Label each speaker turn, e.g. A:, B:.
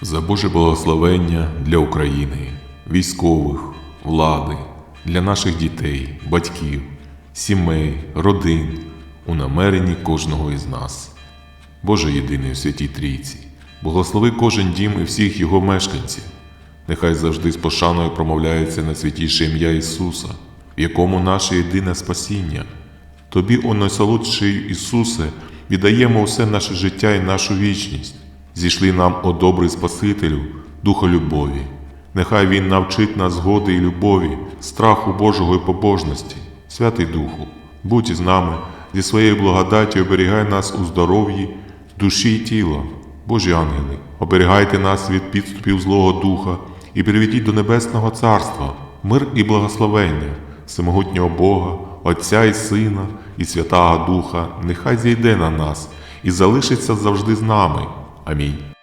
A: За Боже благословення для України, військових, влади, для наших дітей, батьків, сімей, родин, у намеренні кожного із нас. Боже єдиний у святій Трійці, благослови кожен дім і всіх його мешканців. Нехай завжди з пошаною промовляється на святіше ім'я Ісуса, в якому наше єдине спасіння. Тобі, о найсолодший Ісусе, віддаємо усе наше життя і нашу вічність. Зійшли нам, о добрий Спасителю, Духа любові. Нехай Він навчить нас згоди і любові, страху Божого і побожності. Святий Духу, будь із нами, зі своєю благодаті оберігай нас у здоров'ї, душі й тіла. Божі ангели, оберігайте нас від підступів Злого Духа і приведіть до Небесного Царства, мир і благословення, всемогутнього Бога, Отця і Сина, і Святого Духа, нехай зійде на нас і залишиться завжди з нами. I mean,